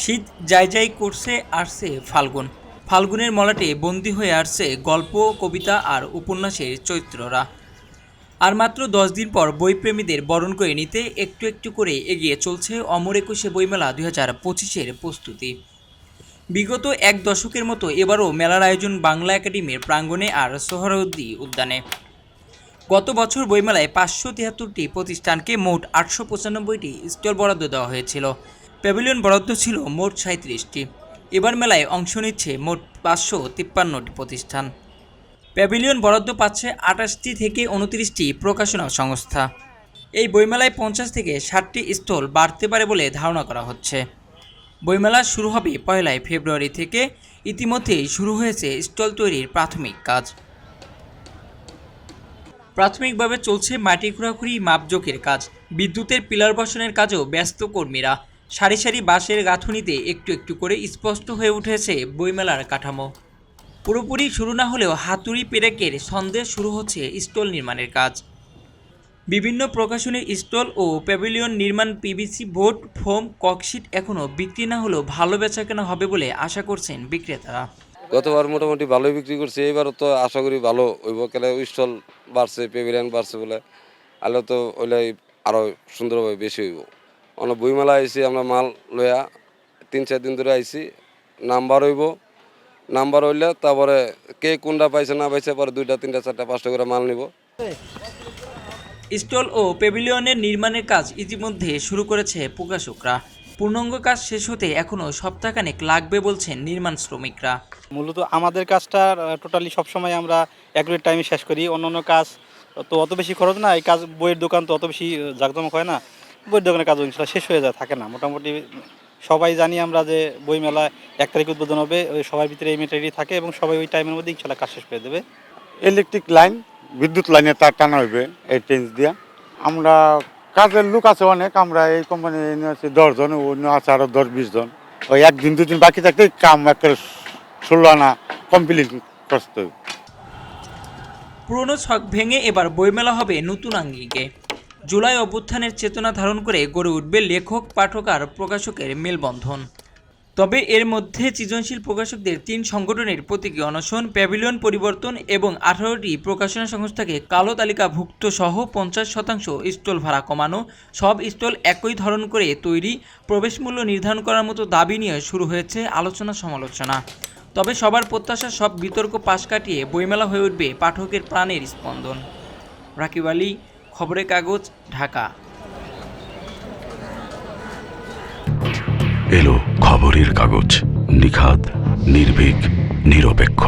শীত যাই যাই করছে, আসছে ফাল্গুন। ফাল্গুনের মলাটে বন্দি হয়ে আসছে গল্প, কবিতা আর উপন্যাসের চরিত্ররা। আর মাত্র দশ দিন পর বইপ্রেমীদের বরণ করে নিতে একটু একটু করে এগিয়ে চলছে অমর একুশে বইমেলা দুই হাজার পঁচিশের প্রস্তুতি। বিগত এক দশকের মতো এবারও মেলার আয়োজন বাংলা একাডেমির প্রাঙ্গণে আর সোহরাউদ্দি উদ্যানে। গত বছর বইমেলায় পাঁচশো তিয়াত্তরটি প্রতিষ্ঠানকে মোট আটশো পঁচানব্বইটি স্টল বরাদ্দ দেওয়া হয়েছিল। প্যাভিলিয়ন বরাদ্দ ছিল মোট সাঁত্রিশটি এবার মেলায় অংশ নিচ্ছে মোট পাঁচশো তিপ্পান্নটি প্রতিষ্ঠান। প্যাভিলিয়ন বরাদ্দ পাচ্ছে আটাশটি থেকে উনত্রিশটি প্রকাশনা সংস্থা। এই বইমেলায় পঞ্চাশ থেকে ষাটটি স্টল বাড়তে পারে বলে ধারণা করা হচ্ছে। বইমেলা শুরু হবে পয়লাই ফেব্রুয়ারি থেকে। ইতিমধ্যেই শুরু হয়েছে স্টল তৈরির প্রাথমিক কাজ। প্রাথমিকভাবে চলছে মাটি খোঁড়াখুড়ি মাপজোকের কাজ। বিদ্যুতের পিলার বসানোর কাজেও ব্যস্ত কর্মীরা। সারি সারি বাঁশের গাঁথুনিতে একটু একটু করে স্পষ্ট হয়ে উঠেছে বইমেলার কাঠামো। পুরোপুরি শুরু না হলেও হাতুড়ি পেরেকের সন্দেহ শুরু হচ্ছে স্টল নির্মাণের কাজ। বিভিন্ন প্রকাশনীর স্টল ও প্যাভিলিয়ন নির্মাণ, PVC, board, foam, cork sheet এখনও বিক্রি না হলেও ভালো বেচাকেনা হবে বলে আশা করছেন বিক্রেতারা। গতবার মোটামুটি ভালোই বিক্রি করছে এবারও তো আশা করি ভালো হইব। কেন স্টল বাড়ছে পেভিলিয়ন বাড়ছে বলে, আলো তো ওইলে আরও সুন্দরভাবে বেশি হইব। অনেক বইমেলা আইছি আমরা মাল লইয়া তিন চার দিন ধরে আইছি। নাম্বার হইব নাম্বার হইলে তারপরে কে কোনটা পাইছে না পাইছে পরে দুইটা তিনটা চারটা পাঁচটা করে মাল নিব। স্টল ও প্যাভিলিয়নের নির্মাণের কাজ ইতিমধ্যে শুরু করেছে প্রকাশকরা। পূর্ণাঙ্গ কাজ শেষ হতে এখনও সপ্তাহখানেক লাগবে বলছেন নির্মাণ শ্রমিকরা। মূলত আমাদের কাজটা টোটালি সবসময় আমরা অ্যাকুরেট টাইমে শেষ করি। অন্য অন্য কাজ তো অত বেশি খরচ না এই কাজ বইয়ের দোকান তো অত বেশি জাঁকজমক হয় না। বইয়ের দোকানের কাজ ইনশাল্লাহ শেষ হয়ে যায় থাকে না। মোটামুটি সবাই জানি আমরা যে বই মেলা এক তারিখ উদ্বোধন হবে ওই সবার ভিতরে এই মেটেরিয়াল থাকে এবং সবাই ওই টাইমের মধ্যে ইনশাল্লাহ কাজ শেষ করে দেবে। ইলেকট্রিক লাইন বিদ্যুৎ লাইনে তার টানা হইবে এই ট্রেন দিয়া। আমরা কাজের লোক আছে অনেক আমরা এই কোম্পানি আছে দশজন অন্য আছে আরও দশ বিশ জন। ওই একদিন দুদিন বাকি থাকতে কাম একটা ষোলো আনা কমপ্লিট করতে হবে। পুরনো ছক ভেঙে এবার বইমেলা হবে নতুন আঙ্গিকে। জুলাই অভ্যুত্থানের চেতনা ধারণ করে গড়ে উঠবে লেখক পাঠক আর প্রকাশকের মেলবন্ধন। তবে এর মধ্যে সৃজনশীল প্রকাশকদের তিন সংগঠনের প্রতীকী অনশন, প্যাভিলিয়ন পরিবর্তন এবং আঠারোটি প্রকাশনা সংস্থাকে কালো তালিকাভুক্ত সহ পঞ্চাশ শতাংশ স্টল ভাড়া কমানো, সব স্টল একই ধরন করে তৈরি প্রবেশমূল্য নির্ধারণ করার মতো দাবি নিয়ে শুরু হয়েছে আলোচনা সমালোচনা। তবে সবার প্রত্যাশা সব বিতর্ক পাশ কাটিয়ে বইমেলা হয়ে উঠবে পাঠকের প্রাণের স্পন্দন। রাকিব আলী খবরের কাগজ ঢাকা। এলো খবরের কাগজ নিখাত নির্ভীক নিরপেক্ষ।